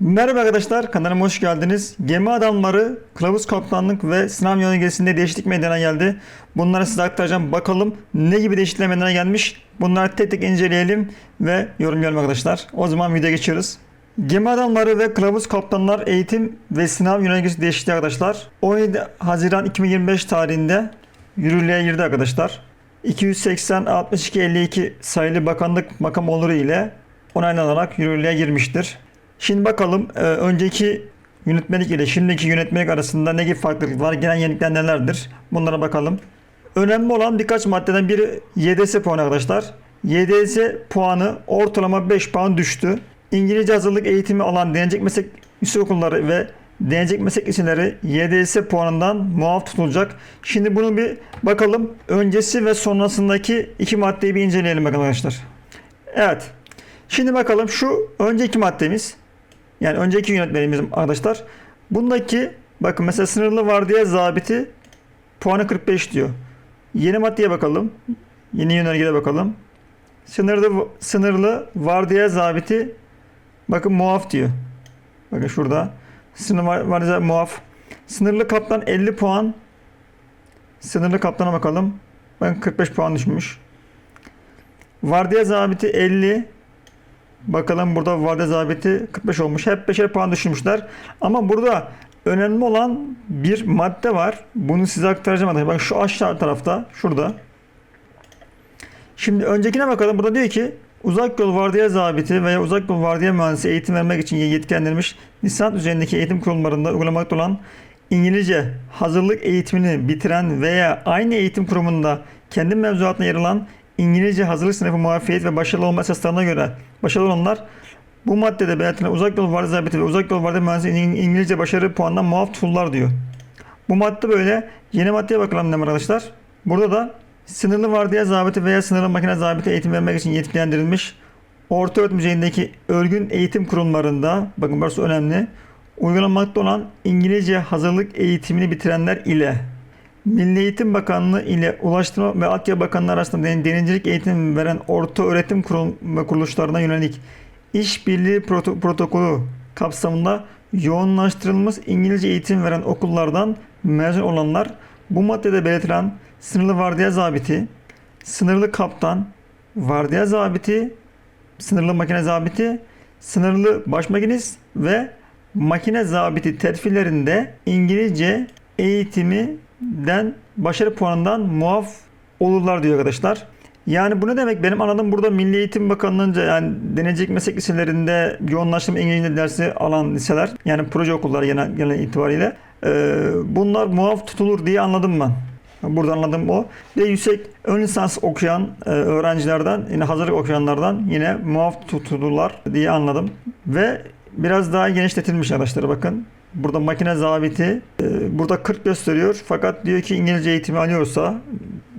Merhaba arkadaşlar, kanalıma hoş geldiniz. Gemi adamları, kılavuz kaptanlık ve sınav yöneticiliğinde değişiklik meydana geldi. Bunları size aktaracağım. Bakalım ne gibi değişiklikler meydana gelmiş. Bunları tek tek inceleyelim ve yorumlayalım arkadaşlar. O zaman videoya geçiyoruz. Gemi adamları ve kılavuz kaptanlar eğitim ve sınav yöneticisi değişikliği arkadaşlar. 17 Haziran 2025 tarihinde yürürlüğe girdi arkadaşlar. 280 62 52 sayılı bakanlık makam oluru ile onaylanarak yürürlüğe girmiştir. Şimdi bakalım e, önceki yönetmelik ile şimdiki yönetmelik arasında ne gibi farklılık var? Gelen yenilikler nelerdir? Bunlara bakalım. Önemli olan birkaç maddeden biri YDS puanı arkadaşlar. YDS puanı ortalama 5 puan düştü. İngilizce hazırlık eğitimi alan denecek meslek yüksek okulları ve denecek meslek liseleri YDS puanından muaf tutulacak. Şimdi bunu bir bakalım. Öncesi ve sonrasındaki iki maddeyi bir inceleyelim arkadaşlar. Evet. Şimdi bakalım şu önceki maddemiz yani önceki yönetmenimiz arkadaşlar. Bundaki bakın mesela sınırlı vardiya zabiti puanı 45 diyor. Yeni maddeye bakalım. Yeni yönergede bakalım. Sınırlı sınırlı vardiya zabiti bakın muaf diyor. Bakın şurada. Sınırlı var- vardiya muaf. Sınırlı kaptan 50 puan. Sınırlı kaptana bakalım. Bakın 45 puan düşmüş. Vardiya zabiti 50. Bakalım burada vardiya zabiti 45 olmuş. Hep 5'er puan düşürmüşler. Ama burada önemli olan bir madde var. Bunu size aktaracağım. arkadaşlar. Bak şu aşağı tarafta. Şurada. Şimdi öncekine bakalım. Burada diyor ki uzak yol vardiya zabiti veya uzak yol vardiya mühendisi eğitim vermek için yetkilendirilmiş lisans üzerindeki eğitim kurumlarında uygulamakta olan İngilizce hazırlık eğitimini bitiren veya aynı eğitim kurumunda kendi mevzuatına yer alan İngilizce hazırlık sınıfı muafiyet ve başarılı olma esaslarına göre başarılı olanlar bu maddede belirtilen uzak yol vardiya zabiti ve uzak yol vardiya mühendisi İng- İngilizce başarı puanından muaf tutulurlar diyor. Bu madde böyle. Yeni maddeye bakalım dedim arkadaşlar. Burada da sınırlı vardiya zabiti veya sınırlı makine zabiti eğitim vermek için yetkilendirilmiş orta öğretim örgün eğitim kurumlarında bakın burası önemli uygulanmakta olan İngilizce hazırlık eğitimini bitirenler ile Milli Eğitim Bakanlığı ile Ulaştırma ve Altyapı Bakanlığı arasında den- denizcilik eğitimi veren orta öğretim kurum ve kuruluşlarına yönelik işbirliği proto- protokolü kapsamında yoğunlaştırılmış İngilizce eğitim veren okullardan mezun olanlar bu maddede belirtilen sınırlı vardiya zabiti, sınırlı kaptan, vardiya zabiti, sınırlı makine zabiti, sınırlı baş makinist ve makine zabiti terfilerinde İngilizce eğitiminden başarı puanından muaf olurlar diyor arkadaşlar. Yani bu ne demek? Benim anladığım burada Milli Eğitim Bakanlığı'nca yani denecek meslek liselerinde yoğunlaştırma İngilizce dersi alan liseler yani proje okulları genel, genel itibariyle e, bunlar muaf tutulur diye anladım ben. Burada anladığım o. Ve yüksek ön lisans okuyan e, öğrencilerden yine hazırlık okuyanlardan yine muaf tutulurlar diye anladım. Ve biraz daha genişletilmiş arkadaşlar bakın. Burada makine zabiti e, burada 40 gösteriyor. Fakat diyor ki İngilizce eğitimi alıyorsa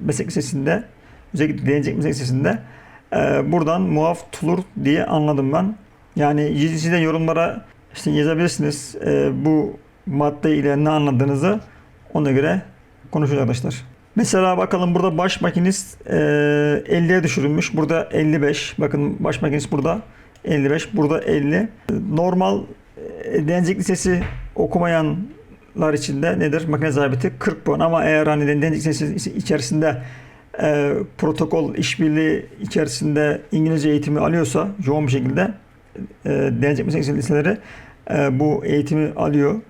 meslek lisesinde özellikle deneyecek meslek lisesinde e, buradan muaf tutulur diye anladım ben. Yani de yorumlara işte yazabilirsiniz e, bu madde ile ne anladığınızı ona göre konuşacağız arkadaşlar. Mesela bakalım burada baş makinist e, 50'ye düşürülmüş. Burada 55. Bakın baş makinist burada 55. Burada 50. Normal e, denizcilik lisesi okumayanlar için de nedir? Makine zabiti 40 puan ama eğer hani denizcilik lisesi içerisinde e, protokol işbirliği içerisinde İngilizce eğitimi alıyorsa yoğun bir şekilde e, denizcilik meslek liseleri e, bu eğitimi alıyor.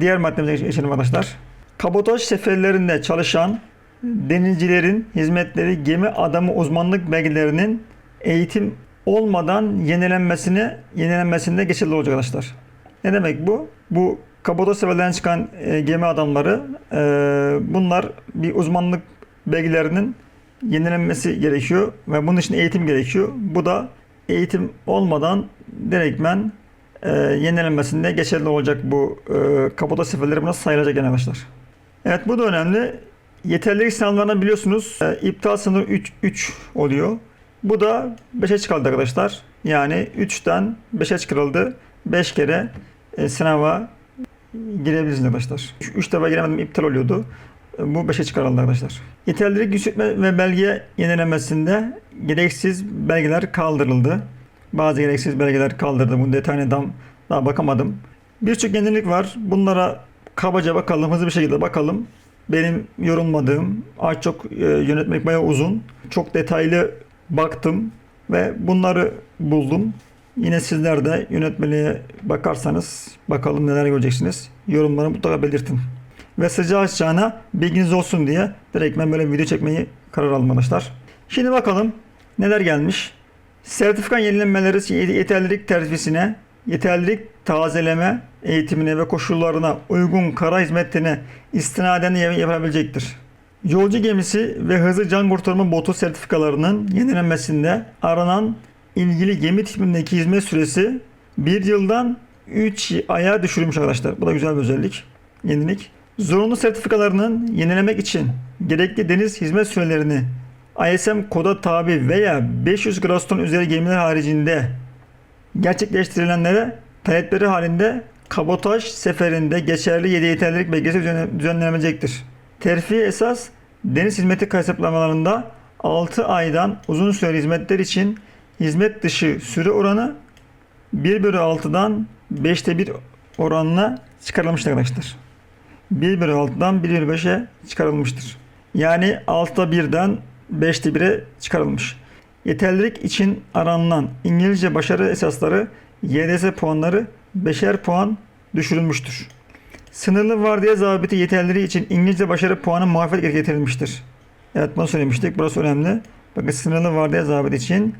Diğer maddemize geçelim arkadaşlar. Kabotaj seferlerinde çalışan denizcilerin hizmetleri gemi adamı uzmanlık belgelerinin eğitim olmadan yenilenmesine yenilenmesinde geçerli olacak arkadaşlar. Ne demek bu? Bu seferlerinden çıkan e, gemi adamları e, bunlar bir uzmanlık belgelerinin yenilenmesi gerekiyor ve bunun için eğitim gerekiyor. Bu da eğitim olmadan direktmen e, yenilenmesinde geçerli olacak bu e, kabotaj seferleri buna sayılacak yani arkadaşlar. Evet bu da önemli. Yeterlilik sınavlarına biliyorsunuz e, iptal sınırı 3, 3 oluyor. Bu da 5'e çıkarıldı arkadaşlar. Yani 3'ten 5'e çıkarıldı. 5 kere e, sınava girebilirsiniz arkadaşlar. 3 defa giremedim iptal oluyordu. E, Bu 5'e çıkarıldı arkadaşlar. Yeterlilik yükseltme ve belge yenilemesinde gereksiz belgeler kaldırıldı. Bazı gereksiz belgeler kaldırdı. Bu detaylı tam Daha bakamadım. Birçok yenilik var. Bunlara kabaca bakalım, hızlı bir şekilde bakalım. Benim yorumladığım, az çok e, yönetmek bayağı uzun. Çok detaylı baktım ve bunları buldum. Yine sizler de yönetmeliğe bakarsanız bakalım neler göreceksiniz. Yorumları mutlaka belirtin. Ve sıcağı sıcağına bilginiz olsun diye direkt ben böyle bir video çekmeyi karar aldım. Şimdi bakalım neler gelmiş. Sertifika yenilenmeleri yeterlilik terfisine, yeterlilik tazeleme eğitimine ve koşullarına uygun kara hizmetine istinaden yapılabilecektir. Yolcu gemisi ve hızlı can kurtarma botu sertifikalarının yenilenmesinde aranan ilgili gemi tipindeki hizmet süresi 1 yıldan 3 aya düşürülmüş arkadaşlar. Bu da güzel bir özellik. Yenilik. Zorunlu sertifikalarının yenilemek için gerekli deniz hizmet sürelerini ISM koda tabi veya 500 groston üzeri gemiler haricinde gerçekleştirilenlere talepleri halinde kabotaj seferinde geçerli yedi yeterlilik belgesi düzenle- düzenlenecektir. Terfi esas deniz hizmeti hesaplamalarında 6 aydan uzun süreli hizmetler için hizmet dışı süre oranı 1 bölü 6'dan 5'te 1 oranına çıkarılmıştır arkadaşlar. 1 bölü 6'dan 1 bölü 5'e çıkarılmıştır. Yani 6'da 1'den 5'te 1'e çıkarılmış. Yeterlilik için aranılan İngilizce başarı esasları YDS puanları 5'er puan düşürülmüştür. Sınırlı vardiya zabiti yeterliliği için İngilizce başarı puanı muafiyet getirilmiştir. Evet bunu söylemiştik. Burası önemli. Bakın sınırlı vardiya zabiti için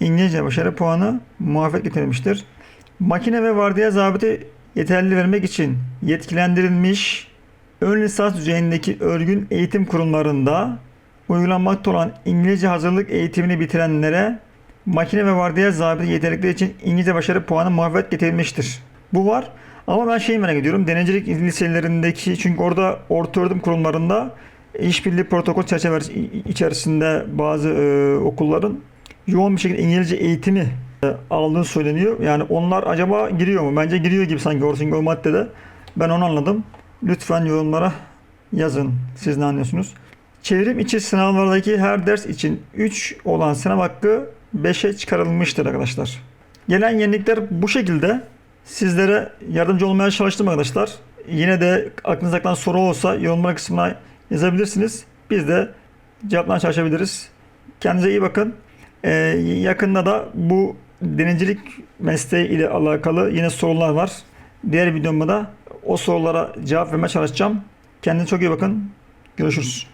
İngilizce başarı puanı muafiyet getirilmiştir. Makine ve vardiya zabiti yeterli vermek için yetkilendirilmiş ön lisans düzeyindeki örgün eğitim kurumlarında uygulanmakta olan İngilizce hazırlık eğitimini bitirenlere makine ve vardiya zabiti yeterlilikleri için İngilizce başarı puanı muafiyet getirilmiştir. Bu var. Ama ben şeyi merak ediyorum. Deneyicilik liselerindeki çünkü orada orta öğretim kurumlarında işbirliği protokol çerçevesi içerisinde bazı e, okulların yoğun bir şekilde İngilizce eğitimi e, aldığını söyleniyor. Yani onlar acaba giriyor mu? Bence giriyor gibi sanki orası o maddede. Ben onu anladım. Lütfen yorumlara yazın. Siz ne anlıyorsunuz? Çevrim içi sınavlardaki her ders için 3 olan sınav hakkı 5'e çıkarılmıştır arkadaşlar. Gelen yenilikler bu şekilde. Sizlere yardımcı olmaya çalıştım arkadaşlar. Yine de aklınızda kalan soru olsa yorumlar kısmına yazabilirsiniz. Biz de cevaplamaya çalışabiliriz. Kendinize iyi bakın. Ee, yakında da bu denizcilik mesleği ile alakalı yine sorular var. Diğer videomda da o sorulara cevap vermeye çalışacağım. Kendinize çok iyi bakın. Görüşürüz.